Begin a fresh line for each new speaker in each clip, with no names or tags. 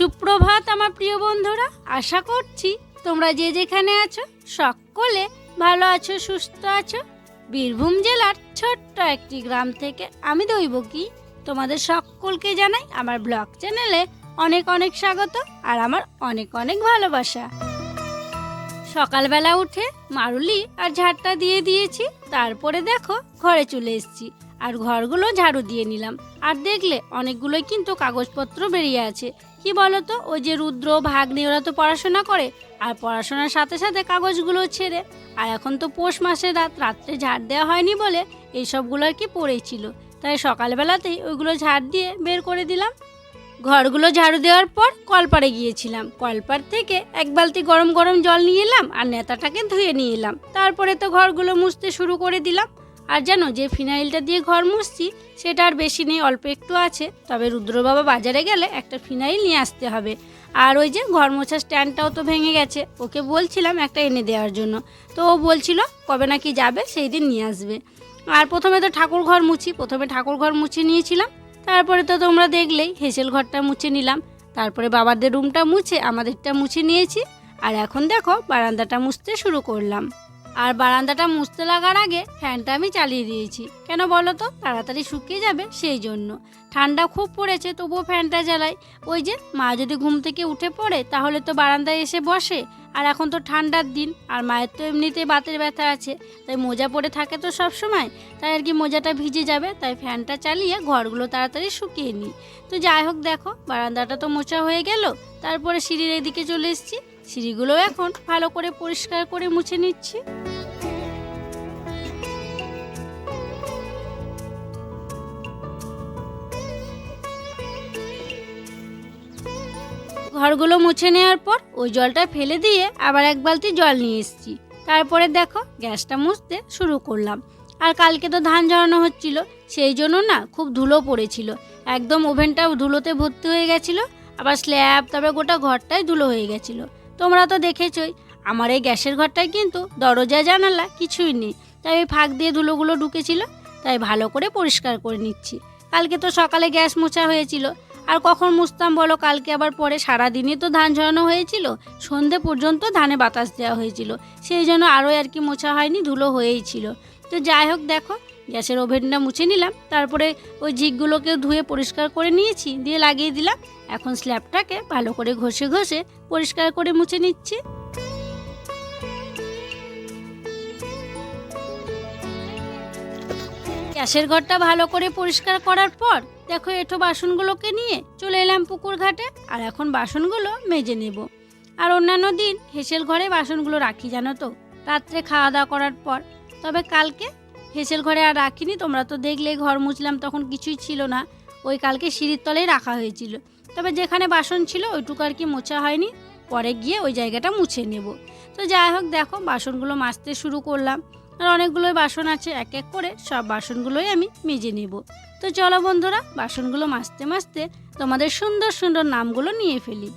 সুপ্রভাত আমার প্রিয় বন্ধুরা, আশা করছি তোমরা যে যেখানে আছো সকলে ভালো আছো, সুস্থ আছো। বীরভূম জেলার ছোট্ট একটি গ্রাম থেকে আমি দৈবকী। তোমাদের সকলকে জানাই আমার ব্লগ চ্যানেলে অনেক অনেক স্বাগত আর আমার অনেক অনেক ভালোবাসা। সকালবেলা উঠে মারুলি আর ঝাড়টা দিয়ে দিয়েছি। তারপরে দেখো, ঘরে চলে এসেছি। আর ঘরগুলো ঝাড়ু দিয়ে নিলাম। আর দেখলে, অনেকগুলোই কিন্তু কাগজপত্র বেরিয়ে আছে। কি বলতো, ওই যে রুদ্র, ভাগ্নে, ওরা তো পড়াশোনা করে। আর পড়াশোনার সাথে সাথে কাগজগুলো ছেড়ে। আর এখন তো পৌষ মাসের রাত, রাত্রে ঝাড় দেওয়া হয়নি বলে এই সবগুলো আর কি পড়েই ছিল। তাই সকালবেলাতেই ওইগুলো ঝাড় দিয়ে বের করে দিলাম। ঘরগুলো ঝাড়ু দেওয়ার পর কলপাড়ে গিয়েছিলাম। কলপাড় থেকে এক বালতি গরম গরম জল নিয়ে এলাম আর নেতাটাকে ধুয়ে নিয়ে এলাম। তারপরে তো ঘরগুলো মুছতে শুরু করে দিলাম। আর জানো যে ফিনাইলটা দিয়ে ঘর মুছছি, সেটা আর বেশি নেই, অল্প একটু আছে। তবে রুদ্র বাবা বাজারে গেলে একটা ফিনাইল নিয়ে আসতে হবে। আর ওই যে ঘর মোছার স্ট্যান্ডটাও তো ভেঙে গেছে। ওকে বলছিলাম একটা এনে দেওয়ার জন্য। তো ও বলছিল, কবে নাকি যাবে, সেই দিন নিয়ে আসবে। আর প্রথমে তো ঠাকুর ঘর মুছি, প্রথমে ঠাকুর ঘর মুছে নিয়েছিলাম। তারপরে তো তোমরা দেখলেই, হেসেল ঘরটা মুছে নিলাম। তারপরে বাবাদের রুমটা মুছে, আমাদেরটা মুছে নিয়েছি। আর এখন দেখো, বারান্দাটা মুছতে শুরু করলাম। আর বারান্দাটা মুছতে লাগার আগে ফ্যানটা আমি চালিয়ে দিয়েছি। কেন বলো তো? তাড়াতাড়ি শুকিয়ে যাবে সেই জন্য। ঠান্ডা খুব পড়েছে, তবুও ফ্যানটা জ্বালাই। ওই যে, মা যদি ঘুম থেকে উঠে পড়ে, তাহলে তো বারান্দায় এসে বসে। আর এখন তো ঠান্ডার দিন, আর মায়ের তো এমনিতেই বাতের ব্যথা আছে, তাই মোজা পরে থাকে তো সব সময় তাই আর কি মোজাটা ভিজে যাবে, তাই ফ্যানটা চালিয়ে ঘরগুলো তাড়াতাড়ি শুকিয়ে নিই। তো যাই হোক দেখো, বারান্দাটা তো মোচা হয়ে গেল, তারপরে সিঁড়ির এদিকে চলে এসেছি, সিঁড়িগুলো এখন ভালো করে পরিষ্কার করে মুছে নিচ্ছি। ঘরগুলো মুছে নেওয়ার পর ওই জলটা ফেলে দিয়ে আবার এক বালতি জল নিয়ে এসেছি। তারপরে দেখো, গ্যাসটা মুছতে শুরু করলাম। আর কালকে তো ধান ঝরানো হচ্ছিল, সেই জন্য না খুব ধুলো পড়েছিল। একদম ওভেনটা ধুলোতে ভর্তি হয়ে গেছিল, আবার স্ল্যাব, তারপরে গোটা ঘরটাই ধুলো হয়ে গেছিল। তোমরা তো দেখেছই, আমার এই গ্যাসের ঘরটায় কিন্তু দরজা, জানালা কিছুই নেই। তাই ওই ফাঁক দিয়ে ধুলোগুলো ঢুকেছিল, তাই ভালো করে পরিষ্কার করে নিচ্ছি। কালকে তো সকালে গ্যাস মোছা হয়েছিল আর কখন মুছতাম বলো, কালকে আবার পরে সারাদিনই তো ধান ঝরানো হয়েছিল। সন্ধে পর্যন্ত ধানে বাতাস দেওয়া হয়েছিল। সেই জন্য আরও আর কি মোছা হয়নি, ধুলো হয়েই ছিল। তো যাই হোক দেখো, গ্যাসের ওভেনটা মুছে নিলাম। তারপরে ওই ঝিকগুলোকেও ধুয়ে পরিষ্কার করে নিয়েছি, দিয়ে লাগিয়ে দিলাম। এখন স্ল্যাবটাকে ভালো করে ঘষে ঘষে পরিষ্কার করে মুছে নিচ্ছি। গ্যাসের ঘরটা ভালো করে পরিষ্কার করার পর দেখো, এঠো বাসনগুলোকে নিয়ে চলে এলাম পুকুর ঘাটে আর এখন বাসনগুলো মেজে নেব। আর অন্যান্য দিন হেসেল ঘরে বাসনগুলো রাখি, জানো তো? রাত্রে খাওয়া দাওয়া করার পর। তবে কালকে হেসেল ঘরে আর রাখিনি, তোমরা তো দেখলে, ঘর মুছলাম, তখন কিছুই ছিল না। ওই কালকে সিঁড়ির তলেই রাখা হয়েছিল। তবে যেখানে বাসন ছিল, ওইটুকু আর কি মোছা হয়নি। পরে গিয়ে ওই জায়গাটা মুছে নেব। তো যাই হোক, দেখো, বাসনগুলো মাজতে শুরু করলাম। আর অনেকগুলোই বাসন আছে, এক এক করে সব বাসনগুলোই আমি মেজে নেব। তো চলো বন্ধুরা, বাসনগুলো মাজতে মাজতে তোমাদের সুন্দর সুন্দর নামগুলো নিয়ে ফেলি।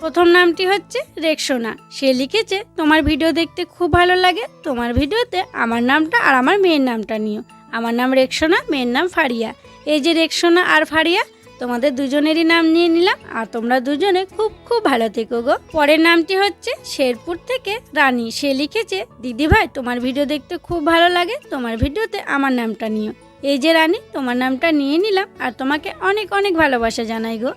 প্রথম নামটি হচ্ছে রেক্সোনা। সে লিখেছে, তোমার ভিডিও দেখতে খুব ভালো লাগে, তোমার ভিডিওতে আমার নামটা আর আমার মেয়ের নামটা নিও। আমার নাম রেক্সোনা, মেয়ের নাম ফারিয়া। এই যে রেক্সোনা আর ফারিয়া, তোমাদের দুজনেরই নাম নিয়ে নিলাম, আর তোমরা দুজনে খুব খুব ভালো থেকো গো। পরের নামটি হচ্ছে শেরপুর থেকে রানী। সে লিখেছে দিদি ভাই তোমার ভিডিও দেখতে খুব ভালো লাগে, তোমার ভিডিওতে আমার নামটা নিও। এই যে রানী, তোমার নামটা নিয়ে নিলাম আর তোমাকে অনেক অনেক ভালোবাসা জানাই গো।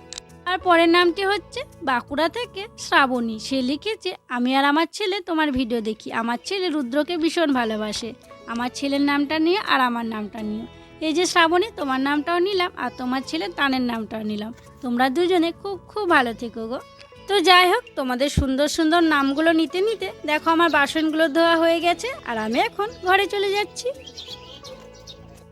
আর পরের নামটি হচ্ছে বাঁকুড়া থেকে শ্রাবণী। সে লিখেছে, আমি আর আমার ছেলে তোমার ভিডিও দেখি। আমার ছেলে রুদ্রকে ভীষণ ভালোবাসে। আমার ছেলের নামটা নিয়ে আর আমার নামটা নিয়ে এই যে শ্রাবণী, তোমার নামটাও নিলাম আর তোমার ছেলে তানের নামটাও নিলাম। তোমরা দুজনে খুব খুব ভালো থেকো গো। তো যাই হোক, তোমাদের সুন্দর সুন্দর নামগুলো নিতে নিতে দেখো আমার বাসনগুলো ধোয়া হয়ে গেছে আর আমি এখন ঘরে চলে যাচ্ছি।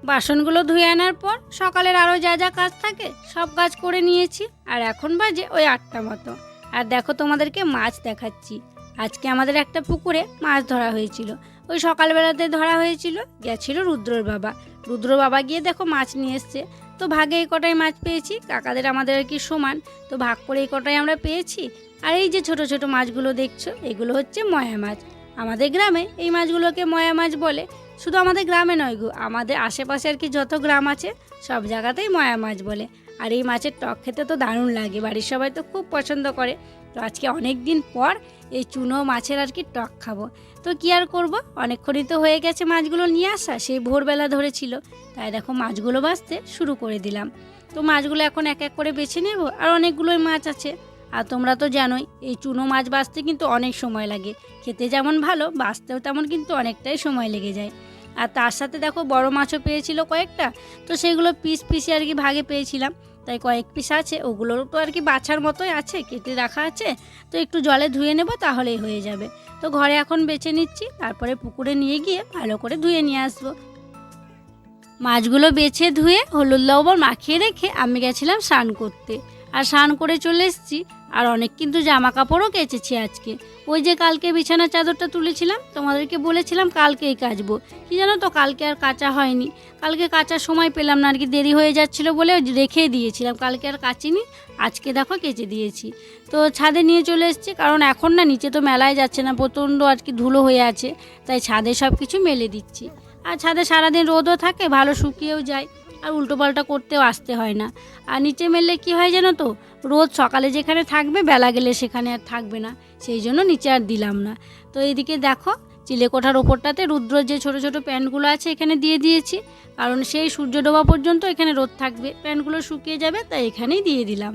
বাসনগুলো ধুয়ে আনার পর সকালের আরও যা যা কাজ থাকে সব কাজ করে নিয়েছি। আর এখন বাজে ওই আটটা মতো। আর দেখো তোমাদেরকে মাছ দেখাচ্ছি। আজকে আমাদের একটা পুকুরে মাছ ধরা হয়েছিল। ওই সকালবেলাতে ধরা হয়েছিল গেছিল রুদ্রর বাবা। রুদ্র বাবা গিয়ে দেখো মাছ নিয়ে এসছে। তো ভাগে এই কটাই মাছ পেয়েছি, কাকাদের আমাদের আর কি সমান। তো ভাগ করে এই কটাই আমরা পেয়েছি। আর এই যে ছোট ছোট মাছগুলো দেখছ, এগুলো হচ্ছে ময়া মাছ। আমাদের গ্রামে এই মাছগুলোকে ময়া মাছ বলে। শুধু আমাদের গ্রামে নয় গো, আমাদের আশেপাশে আর কি যত গ্রাম আছে, সব জায়গাতেই ময়া মাছ বলে। আর এই মাছের টক খেতে তো দারুণ লাগে, বাড়ির সবাই তো খুব পছন্দ করে। তো আজকে অনেক দিন পর এই চুনো মাছের আর কি টক খাব। তো কী আর করব? অনেকক্ষণই তো হয়ে গেছে মাছগুলো নিয়ে আসা, সেই ভোরবেলা ধরেছিল। তাই দেখো মাছগুলো বাঁচতে শুরু করে দিলাম। তো মাছগুলো এখন এক এক করে বেছে নেব, আর অনেকগুলোই মাছ আছে। আর তোমরা তো জানোই, এই চুনো মাছ বাছতে কিন্তু অনেক সময় লাগে। খেতে যেমন ভালো বাছতেও তেমন কিন্তু অনেকটাই সময় লেগে যায়। আর তার সাথে দেখো, বড় মাছও পেয়েছিল কয়েকটা। তো সেগুলো পিস পিসে আর কি ভাগে পেয়েছিলাম। তাই কয়েক পিস আছে ওগুলোর তো আর কি বাছার মতোই আছে, কেটে রাখা আছে। তো একটু জলে ধুয়ে নেব, তাহলেই হয়ে যাবে। তো ঘরে এখন বেছে নিচ্ছি, তারপরে পুকুরে নিয়ে গিয়ে ভালো করে ধুয়ে নিয়ে আসব। মাছগুলো বেছে ধুয়ে হলুদ লবণ মাখিয়ে রেখে আমি গেছিলাম স্নান করতে। আর স্নান করে চলে এসেছি আর অনেক কিন্তু জামা কাপড়ও কেচেছি আজকে। ওই যে কালকে বিছানার চাদরটা তুলেছিলাম, তোমাদেরকে বলেছিলাম কালকেই কাচবো। কি জানো তো, কালকে আর কাচা হয়নি। কালকে কাচার সময় পেলাম না, আর কি দেরি হয়ে যাচ্ছিল বলে রেখে দিয়েছিলাম। কালকে আর কাচিনি, আজকে দেখো কেচে দিয়েছি। তো ছাদে নিয়ে চলে এসেছি, কারণ এখন না নিচে তো মেলায় যাচ্ছে না, প্রচণ্ড আর কি ধুলো হয়ে আছে, তাই ছাদে সব কিছু মেলে দিচ্ছি। আর ছাদে সারাদিন রোদও থাকে, ভালো শুকিয়েও যায়। আর উল্টোপাল্টা করতেও আসতে হয় না। আর নিচে মেললে কি হয় জানো তো? রোদ সকালে যেখানে থাকবে, বেলা গেলে সেখানে আর থাকবে না। সেই জন্য নিচে আর দিলাম না। তো এইদিকে দেখো, চিলেকোঠার ওপরটাতে রুদ্র যে ছোট ছোট প্যান্টগুলো আছে এখানে দিয়ে দিয়েছি। কারণ সেই সূর্য ডোবা পর্যন্ত এখানে রোদ থাকবে। প্যান্টগুলো শুকিয়ে যাবে, তাই এখানেই দিয়ে দিলাম।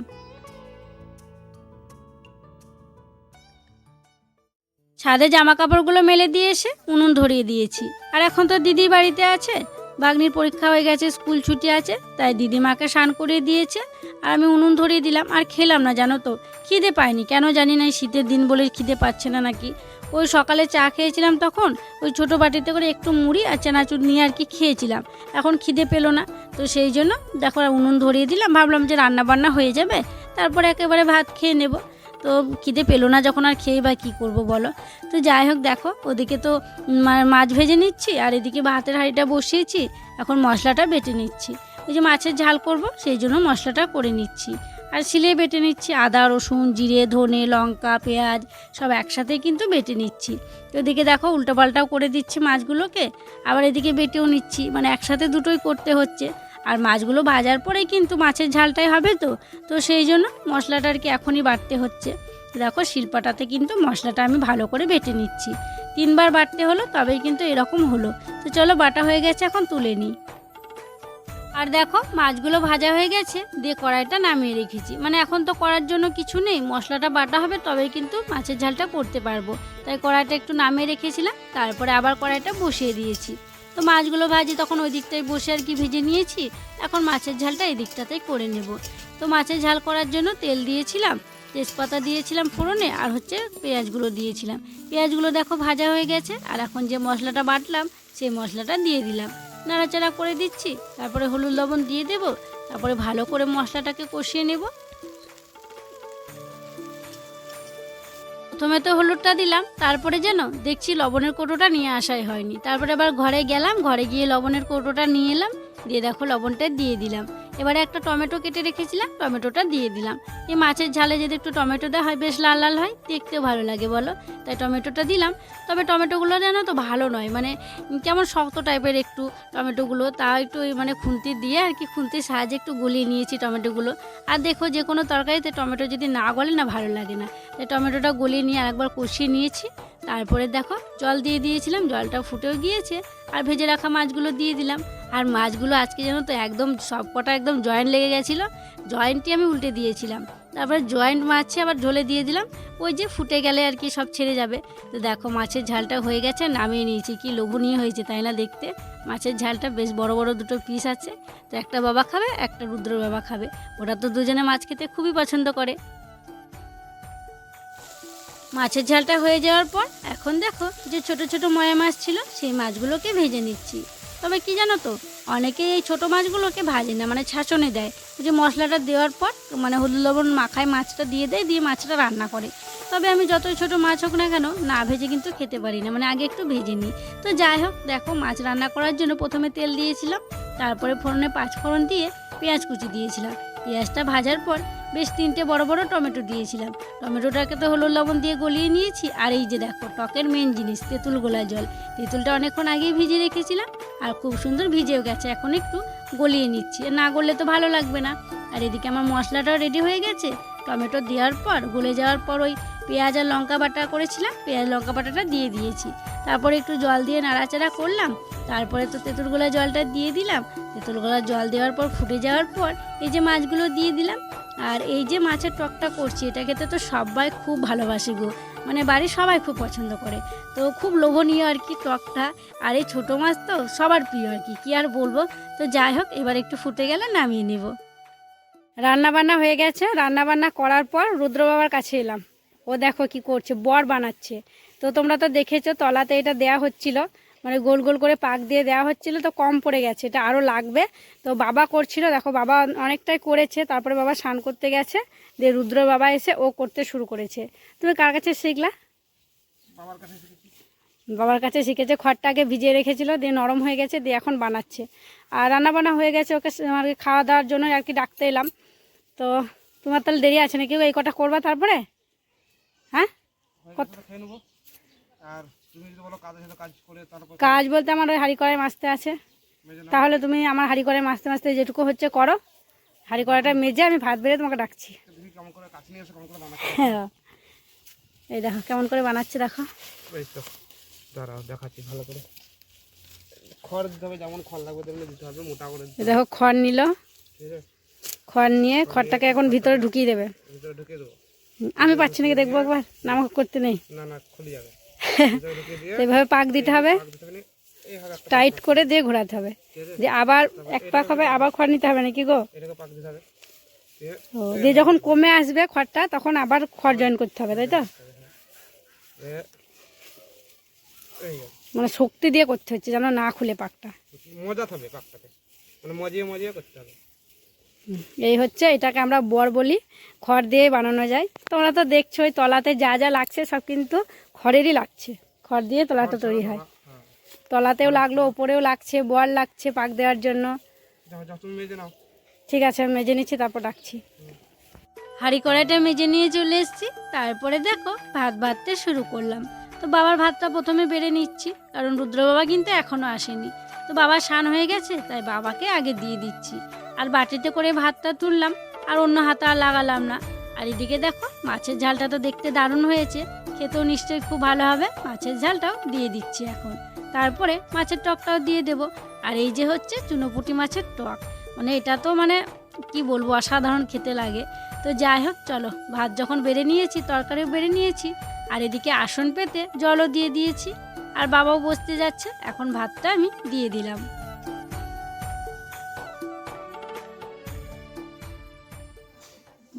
ছাদে জামা কাপড়গুলো মেলে দিয়ে এসে উনুন ধরিয়ে দিয়েছি। আর এখন তো দিদি বাড়িতে আছে। বাগনির পরীক্ষা হয়ে গেছে, স্কুল ছুটি আছে, তাই দিদিমাকে স্নান করিয়ে দিয়েছে। আর আমি উনুন ধরিয়ে দিলাম, আর খেলাম না, জানো তো। খিদে পাইনি, কেন জানি না শীতের দিন বলে খিদে পাচ্ছে না নাকি। ওই সকালে চা খেয়েছিলাম তখন, ওই ছোটো বাটিতে করে একটু মুড়ি আর চানাচুর নিয়ে আর কি খেয়েছিলাম। এখন খিদে পেল না, তো সেই জন্য দেখো উনুন ধরিয়ে দিলাম, ভাবলাম যে রান্না বান্না হয়ে যাবে, তারপরে একেবারে ভাত খেয়ে নেব। তো খিদে পেল না যখন আর খেয়ে বা কী করব বলো? তো যাই হোক দেখো, ওদিকে তো মাছ ভেজে নিচ্ছি আর এদিকে ভাতের হাঁড়িটা বসিয়েছি, এখন মশলাটা বেটে নিচ্ছি। ওই যে মাছের ঝাল করব, সেই জন্য মশলাটা করে নিচ্ছি। আর শিলে বেটে নিচ্ছি আদা, রসুন, জিরে, ধনে, লঙ্কা, পেঁয়াজ, সব একসাথে কিন্তু বেটে নিচ্ছি। তো এদিকে দেখো উল্টোপাল্টাও করে দিচ্ছি মাছগুলোকে, আবার এদিকে বেটেও নিচ্ছি মানে একসাথে দুটোই করতে হচ্ছে। আর মাছগুলো ভাজার পরেই কিন্তু মাছের ঝালটাই হবে তো। তো সেই জন্য মশলাটা আর কি এখনই বাটতে হচ্ছে। দেখো শিল্পাটাতে কিন্তু মশলাটা আমি ভালো করে বেটে নিচ্ছি। তিনবার বাটতে হলো, তবেই কিন্তু এরকম হলো। তো চলো বাটা হয়ে গেছে, এখন তুলে নিই। আর দেখো মাছগুলো ভাজা হয়ে গেছে, দিয়ে কড়াইটা নামিয়ে রেখেছি। মানে এখন তো করার জন্য কিছু নেই, মশলাটা বাটা হবে, তবেই কিন্তু মাছের ঝালটা করতে পারব। তাই কড়াইটা একটু নামিয়ে রেখেছিলাম, তারপরে আবার কড়াইটা বসিয়ে দিয়েছি। তো মাছগুলো ভাজি, তখন ওই দিকটায় বসে আর কি ভেজে নিয়েছি। এখন মাছের ঝালটা এই দিকটাতেই করে নেব। তো মাছের ঝাল করার জন্য তেল দিয়েছিলাম, তেজপাতা দিয়েছিলাম ফোড়নে, আর হচ্ছে পেঁয়াজগুলো দিয়েছিলাম। পেঁয়াজগুলো দেখো ভাজা হয়ে গেছে, আর এখন যে মশলাটা বাটলাম, সেই মশলাটা দিয়ে দিলাম। নাড়াচাড়া করে দিচ্ছি, তারপরে হলুদ লবণ দিয়ে দেব, তারপরে ভালো করে মশলাটাকে কষিয়ে নেব। প্রথমে তো হলুদটা দিলাম, তারপরে যেন দেখছি লবণের কৌটোটা নিয়ে আসাই হয়নি। তারপরে আবার ঘরে গেলাম, ঘরে গিয়ে লবণের কৌটোটা নিয়ে এলাম, দিয়ে দেখো লবণটা দিয়ে দিলাম। এবারে একটা টমেটো কেটে রেখেছিলাম, টমেটোটা দিয়ে দিলাম। এই মাছের ঝালে যদি একটু টমেটো দেওয়া হয়, বেশ লাল লাল হয়, দেখতেও ভালো লাগে বলো। তাই টমেটোটা দিলাম। তবে টমেটোগুলো যেন তো ভালো নয় মানে কেমন শক্ত টাইপের একটু টমেটোগুলো তা একটু মানে খুন্তি দিয়ে আর কি খুন্তির সাহায্যে একটু গলিয়ে নিয়েছি টমেটোগুলো। আর দেখো যে কোনো তরকারিতে টমেটো যদি না গলে না, ভালো লাগে না। তাই টমেটোটা গলিয়ে নিয়ে আরেকবার কষিয়ে নিয়েছি। তারপরে দেখো জল দিয়ে দিয়েছিলাম, জলটা ফুটেও গিয়েছে। আর ভেজে রাখা মাছগুলো দিয়ে দিলাম। আর মাছগুলো আজকে যেন তো একদম সব কটা একদম জয়েন্ট লেগে গেছিল জয়েন্টটি আমি উল্টে দিয়েছিলাম। তারপরে জয়েন্ট মাছে আবার ঝোলে দিয়ে দিলাম, ওই যে ফুটে গেলে আর কি সব ছেড়ে যাবে। তো দেখো মাছের ঝালটা হয়ে গেছে, নামিয়ে নিয়েছি, কি লোভনীয় হয়েছে তাই না দেখতে। মাছের ঝালটা বেশ বড় বড় দুটো পিস আছে, তো একটা বাবা খাবে, একটা রুদ্র বাবা খাবে। ওরা তো দুজনে মাছ খেতে খুবই পছন্দ করে। মাছের ঝালটা হয়ে যাওয়ার পর এখন দেখো যে ছোট ছোট ময়া মাছ ছিল, সেই মাছগুলোকে ভেজে নিচ্ছি। তবে কি জানো তো, অনেকে এই ছোট মাছগুলোকে ভাজে না মানে ছাঁচনে দেয়। যে মশলাটা দেওয়ার পর মানে হলুদ লবণ মাখায় মাছটা দিয়ে দেয়, দিয়ে মাছটা রান্না করে। তবে আমি যতই ছোট মাছ হোক না কেন, না ভেজে কিন্তু খেতে পারি না মানে আগে একটু ভেজে নিই। তো যাই হোক, দেখো মাছ রান্না করার জন্য প্রথমে তেল দিয়েছিলাম, তারপরে ফোড়নে পাঁচ ফোড়ন দিয়ে পেঁয়াজ কুচি দিয়েছিলাম। পেঁয়াজটা ভাজার পর বেশ তিনটে বড় বড় টমেটো দিয়েছিলাম। টমেটোটাকে তো হলুদ লবণ দিয়ে গলিয়ে নিয়েছি। আর এই যে দেখো, টকের মেন জিনিস, তেঁতুল গোলা জল। তেঁতুলটা অনেকক্ষণ আগেই ভিজে রেখেছিলাম আর খুব সুন্দর ভিজেও গেছে। এখন একটু গলিয়ে নিচ্ছি। না গললে তো ভালো লাগবে না। আর এদিকে আমার মশলাটাও রেডি হয়ে গেছে। টমেটো দেওয়ার পর, গলে যাওয়ার পর ওই পেঁয়াজ আর লঙ্কা বাটা করেছিলাম, পেঁয়াজ লঙ্কা বাটাটা দিয়ে দিয়েছি। তারপরে একটু জল দিয়ে নাড়াচাড়া করলাম, তারপরে তো তেঁতুল গোলা জলটা দিয়ে দিলাম। তেঁতুল গোলা জল দেওয়ার পর, ফুটে যাওয়ার পর, এই যে মাছগুলো দিয়ে দিলাম। আর এই যে মাছের টকটা করছি, এটা খেতে তো সবাই খুব ভালোবাসে গো। মানে বাড়ির সবাই খুব পছন্দ করে। তো খুব লোভনীয় আর কি টকটা। আর এই ছোটো মাছ তো সবার প্রিয় আর কি। কী আর বলব? তো যাই হোক, এবার একটু ফুটে গেলে নামিয়ে নেব। রান্না বান্না হয়ে গেছে। রান্না বান্না করার পর রুদ্র বাবার কাছে এলাম। ও দেখো কি করছে বর বানাচ্ছে। তো তোমরা তো দেখেছ তলাতে এটা দেয়া হচ্ছিল। মানে গোল গোল করে পাক দিয়ে দেওয়া হচ্ছিল তো কম পড়ে গেছে এটা আরও লাগবে। তো বাবা করছিল দেখো বাবা অনেকটাই করেছে তারপরে বাবা স্নান করতে গেছে। দিয়ে রুদ্র বাবা এসে ও করতে শুরু করেছে। তুমি কার কাছে শিখলা?
বাবার কাছে শিখেছি।
খড়টাকে ভিজিয়ে রেখেছিল দিয়ে নরম হয়ে গেছে দিয়ে এখন বানাচ্ছে। আর রান্না বান্না হয়ে গেছে ওকে কি খাওয়া দাওয়ার জন্য আর কি ডাকতে এলাম। তো তোমার তাহলে দেরি আছে নাকি? এই কটা করবা তারপরে? হ্যাঁ?
কাজ করে
বলতে আমার ওই হাঁড়ি কড়াই মাছতে আছে। তাহলে তুমি আমার হাঁড়ি কড়াই মাছতে মাছতে যেটুকু হচ্ছে করো। হাঁড়ি কড়াইটা মেজে আমি ভাত বেড়ে তোমাকে ডাকছি।
করে করে বানাচ্ছি।
হ্যাঁ। এই দেখো কেমন করে বানাচ্ছে দেখো।
দাঁড়াও দেখাচ্ছি ভালো করে। খড় দিতে হবে যেমন খড় লাগবে তেমনি দিতে হবে মোটা করে
দেখো খড় নিল।
ঠিক আছে
খড় নিয়ে খড়টাকে এখন ভিতরে ঢুকিয়ে দেবে। আমি পাচ্ছি নাকি দেখব একবার? না আমাকে করতে নেই। এইভাবে পাক দিতে হবে। টাইট করে দিয়ে ঘোরাতে হবে। যে আবার এক পাক হবে আবার খড় নিতে হবে নাকি গো? ও দিয়ে যখন কমে আসবে খড়টা তখন আবার খড় জয়েন করতে হবে তাই তো। মানে শক্তি দিয়ে করতে হচ্ছে যেন না খুলে পাকটা।
মজা হবে পাকটাকে। মানে মজিয়ে মজিয়ে করতে হবে।
এই হচ্ছে এটাকে আমরা বর বলি খড় দিয়ে বানানো যায়। তোমরা তো দেখছ ওই তলাতে যা যা লাগছে সব কিন্তু খড়েরই লাগছে। খড় দিয়ে তলাটা তৈরি হয়।
হ্যাঁ।
তলাতেও লাগল ওপরেও লাগছে বর লাগছে পাক দেওয়ার জন্য। ঠিক আছে আমি মেজে নিচ্ছি তারপর ডাকছি হাঁড়ি কড়াইটা মেজে নিয়ে চলে এসেছি। তারপরে দেখো ভাত ভাততে শুরু করলাম। তো বাবার ভাতটা প্রথমে বেড়ে নিচ্ছি কারণ রুদ্র বাবা কিন্তু এখনও আসেনি। তো বাবা স্নান হয়ে গেছে তাই বাবাকে আগে দিয়ে দিচ্ছি। আর বাটিতে করে ভাতটা তুললাম, আর অন্য হাতে আর লাগালাম না। আর এদিকে দেখো, মাছের ঝালটা তো দেখতে দারুণ হয়েছে। খেতেও নিশ্চয়ই খুব ভালো হবে। মাছের ঝালটাও দিয়ে দিচ্ছি এখন। তারপরে মাছের টকটাও দিয়ে দেব। আর এই যে হচ্ছে চুনোপুটি মাছের টক। মানে এটা তো মানে কি বলব, অসাধারণ খেতে লাগে। তো যাই হোক, চলো, ভাত যখন বেড়ে নিয়েছি, তরকারিও বেড়ে নিয়েছি, আর এদিকে আসন পেতে জলও দিয়ে দিয়েছি। আর বাবাও বসতে যাচ্ছে, এখন ভাতটা আমি দিয়ে দিলাম।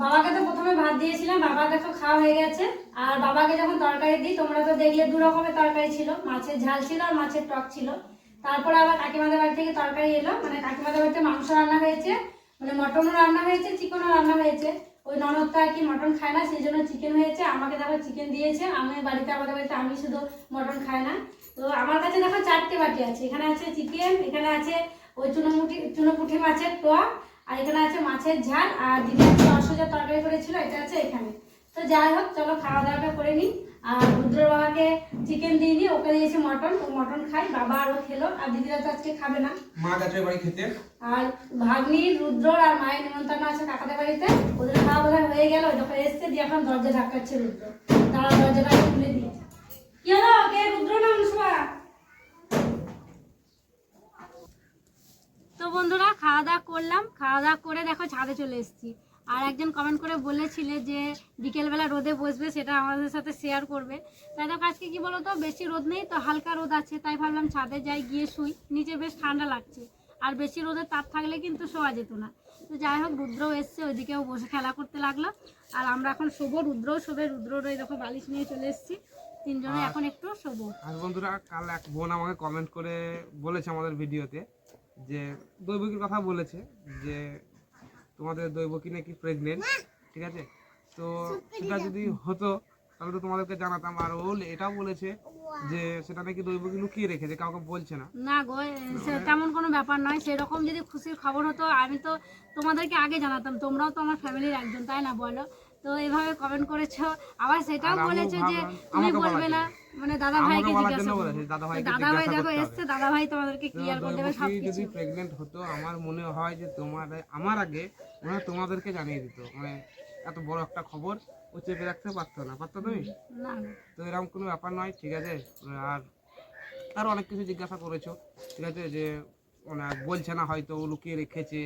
বাবাকে তো প্রথমে ভাত দিয়েছিলাম, বাবা দেখো খাওয়া হয়ে গেছে। আর বাবাকে যখন তরকারি দিই, তোমরা তো দেখলে দু রকমের তরকারি ছিল, মাছের ঝাল ছিল আর মাছের টক ছিল। তারপরে আবার কাকিমাদের বাড়ি থেকে তরকারি এলো মানে কাকিমাদের বাড়িতে মাংস রান্না হয়েছে মানে মটনও রান্না হয়েছে চিকেনও রান্না হয়েছে। ওই ননদটা আর কি মটন খায় না, সেই জন্য চিকেন হয়েছে, আমাকে দেখো চিকেন দিয়েছে, আমি বাড়িতে, আমাদের বাড়িতে, আমি শুধু মটন খাই না। তো আমার কাছে দেখো চারটে বাটি আছে, এখানে আছে চিকেন এখানে আছে ওই চুনোপুটি চুনোপুটি মাছের টক আর এখানে আছে মাছের ঝাল আর দিদি একটা অসুজা তরকারি করেছিল এটা আছে এখানে। তো যাই হোক চলো খাওয়া দাওয়াটা করে নিই। আর রুদ্র বাবাকে চিকেন দিয়ে নিই ওকে দিয়েছে মটন ও মটন খাই বাবা আরও খেলো আর দিদিরা তো আজকে খাবে না।
মা গেছে বাড়ি খেতে।
আর ভাগ্নি রুদ্র আর মায়ের নিমন্ত্রণ আছে কাকাদের বাড়িতে। ওদের খাওয়া দাওয়া হয়ে গেল যখন এসছে দিয়ে এখন দরজা ধাক্কাচ্ছে রুদ্র। তারা দরজাটা খুলে দিয়েছে কি হলো? কে রুদ্র না মুসবা তো বন্ধুরা খাওয়া দাওয়া করলাম। খাওয়া দাওয়া করে দেখো ছাদে চলে এসেছি। আর একজন কমেন্ট করে বলেছিলে যে বিকেলবেলা রোদে বসবে সেটা আমাদের সাথে শেয়ার করবে। তাই দেখো আজকে কি বলো তো বেশি রোদ নেই তো হালকা রোদ আছে তাই ভাবলাম ছাদে যাই গিয়ে শুই। নিচে বেশ ঠান্ডা লাগছে। আর বেশি রোদের তাপ থাকলে কিন্তু শোয়া যেত না। তো যাই হোক রুদ্রও এসছে ওইদিকেও বসে খেলা করতে লাগল। আর আমরা এখন শোবো রুদ্রও শোবে। রুদ্রর ওই দেখো বালিশ নিয়ে চলে এসেছি। তিনজনে এখন একটু শোবো।
আর বন্ধুরা কাল এক বোন আমাকে কমেন্ট করে বলেছে আমাদের ভিডিওতে যে দৈবকীর কথা বলেছে যে তোমাদের দৈবকী নাকি প্রেগনেন্ট ঠিক আছে? তো সেটা যদি হতো, তাহলে তো তোমাদেরকে জানাতাম। আর ও এটাও বলেছে যে সেটা নাকি দৈবকী লুকিয়ে রেখেছে, কাউকে বলছে না।
না গো তেমন কোনো ব্যাপার নয়। সেরকম যদি খুশির খবর হতো, আমি তো তোমাদেরকে আগে জানাতাম। তোমরাও তো আমার ফ্যামিলির একজন, তাই না বলো? তো এভাবে কমেন্ট করেছ। আবার সেটাও
আর
বলেছ যে তুমি বলবে না মানে দাদা ভাইকে জিজ্ঞাসা
দাদা
ভাই দেখো এসছে দাদা ভাই তোমাদেরকে ক্লিয়ার করে দেবে
দৈবকী
সবকিছু।
যদি প্রেগনেন্ট হতো আমার মনে হয় যে তোমার আমার আগে মনে তোমাদেরকে জানিয়ে দিত। মানে এত বড় একটা খবর ও চেপে রাখতে পারতো না। পারতো তুমি?
না
তো এরকম কোনো ব্যাপার নয় ঠিক আছে? আর আরও অনেক কিছু জিজ্ঞাসা করেছ ঠিক আছে? যে মানে বলছে না হয়তো ও লুকিয়ে রেখেছে।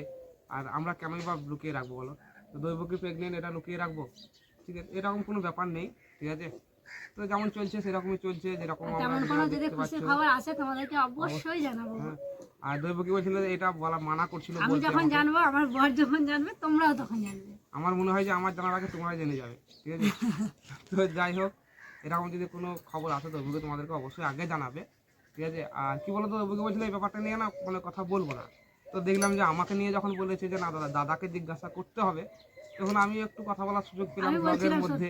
আর আমরা কেনই বা লুকিয়ে রাখব বলো? তো দৈবকী প্রেগনেন্ট এটা লুকিয়ে রাখব। ঠিক আছে? এরকম কোনো ব্যাপার নেই ঠিক আছে? তো যেমন চলছে সেরকমই চলছে যেরকম
খবর আসে তোমাদেরকে অবশ্যই জানাব।
হ্যাঁ। আর দৈবকী বলছিল এটা বলা মানা করছিল
আমি যখন জানব আমার বর যখন জানবে তোমরাও তখন জানবে।
আমার মনে হয় যে আমার জানার আগে তোমরা জেনে যাবে ঠিক আছে? তো যাই হোক এরকম যদি কোনো খবর আসে ওগুলো তোমাদেরকে অবশ্যই আগে জানাবে ঠিক আছে? আর কি বলতো ওগুলো বলছিল এই ব্যাপারটা নিয়ে না মানে কথা বলব না। তো দেখলাম যে আমাকে নিয়ে যখন বলেছে যে না দাদা দাদাকে জিজ্ঞাসা করতে হবে তখন আমি একটু কথা বলার সুযোগ পেলাম ব্লগের মধ্যে।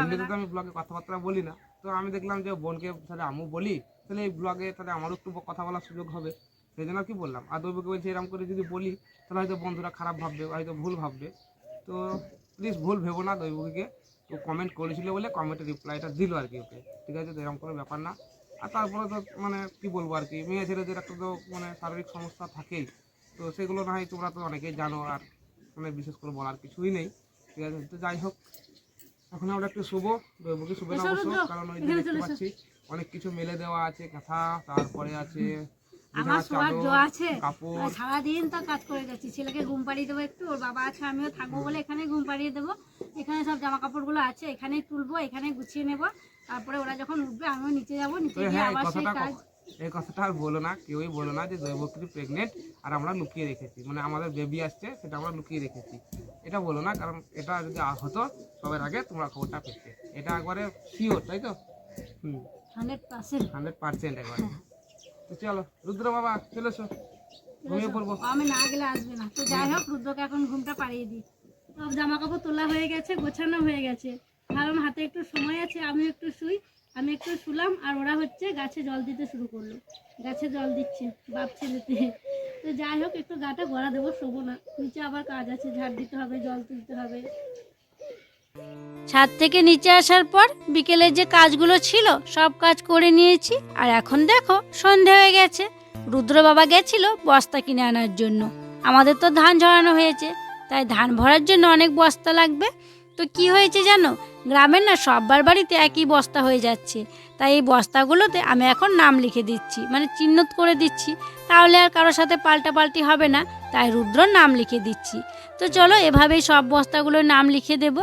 এমনিতে তো আমি ব্লগে কথাবার্তা বলি না। তো আমি দেখলাম যে বোনকে তাহলে আমু বলি তাহলে এই ব্লগে তাহলে আমারও একটু কথা বলার সুযোগ হবে। সেই জন্য কি বললাম। আর দৈবকে বলছি এরকম করে যদি বলি তাহলে হয়তো বন্ধুরা খারাপ ভাববে হয়তো ভুল ভাববে। তো প্লিজ ভুল ভেবো না দৈবকীকে তো কমেন্ট করেছিল বলে কমেন্টের রিপ্লাইটা দিল আর কি ওকে। ঠিক আছে? তো এরকম কোনো ব্যাপার না। আর তারপরে তো মানে কি বলব আর কি মেয়ে ছেলেদের একটা তো মানে শারীরিক সমস্যা থাকেই তো সেগুলো না হয় তোমরা তো অনেকেই জানো আর মানে বিশেষ করে বলার কিছুই নেই ঠিক আছে? তো যাই হোক এখন আমরা একটু শুভ দৈবকে শুভ না অবশ্য কারণ ওই দেখতে পাচ্ছি অনেক কিছু মেলে দেওয়া আছে কথা তারপরে আছে
আমার শোয়ার জো আছে। সারাদিন তো কাজ করে যাচ্ছি ছেলেকে ঘুম পাড়িয়ে দেবো একটু ওর বাবা আছে আমিও থাকব বলে এখানে ঘুম পাড়িয়ে দেবো। এখানে সব জামা কাপড়গুলো আছে এখানেই তুলবো এখানে গুছিয়ে নেব। তারপরে ওরা যখন উঠবে আমিও নিচে যাব নিচে গিয়ে
হ্যাঁ
আবার সেই কাজ।
এই কথাটা আর বলো না কেউই বলো না যে দৈবকী প্রেগনেন্ট আর আমরা লুকিয়ে রেখেছি। মানে আমাদের বেবি আসছে সেটা আমরা লুকিয়ে রেখেছি। এটা বলো না কারণ এটা যদি হতো সবার আগে তোমরা খবরটা পেতে। এটা একবারে শিওর তাই তো? হুম।
হান্ড্রেড পার্সেন্ট
হান্ড্রেড পার্সেন্ট একবারে। চলো, রুদ্র বাবা, চলে এসো। ঘুমিয়ে পড়ব।
আমি না গেলে আসবে না। তো যাই হোক, রুদ্রকে এখন ঘুমটা পাড়িয়ে দিই। সব জামা কাপড় তোলা হয়ে গেছে, গোছানো হয়ে গেছে। কারণ হাতে একটু সময় আছে আমি একটু শুই, আমি একটু শুলাম, আর ওরা হচ্ছে গাছে জল দিতে শুরু করল। গাছে জল দিচ্ছে, বাপ ছেলেতে। তো যাই হোক, একটু গাটা গড়া দেবো, শোবো না। নিচে আবার কাজ আছে, ঝাড় দিতে হবে, জল তুলতে হবে। ছাদ থেকে নিচে আসার পর বিকেলের যে কাজগুলো ছিল, সব কাজ করে নিয়েছি। আর এখন দেখো, সন্ধে হয়ে গেছে। রুদ্র বাবা গেছিল বস্তা কিনে আনার জন্য। আমাদের তো ধান ঝরানো হয়েছে, তাই ধান ভরার জন্য অনেক বস্তা লাগবে। তো কি হয়েছে জানো? গ্রামের না সববার বাড়িতে একই বস্তা হয়ে যাচ্ছে। তাই এই বস্তাগুলোতে আমি এখন নাম লিখে দিচ্ছি মানে চিহ্নত করে দিচ্ছি। তাহলে আর কারোর সাথে পাল্টাপাল্টি হবে না, তাই রুদ্রর নাম লিখে দিচ্ছি। তো চলো এভাবেই সব বস্তাগুলোর নাম লিখে দেব।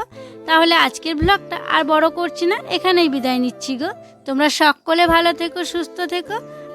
তাহলে আজকের ব্লগটা আর বড় করছি না, এখানেই বিদায় নিচ্ছি গো। তোমরা সকলে ভালো থেকো, সুস্থ থেকো।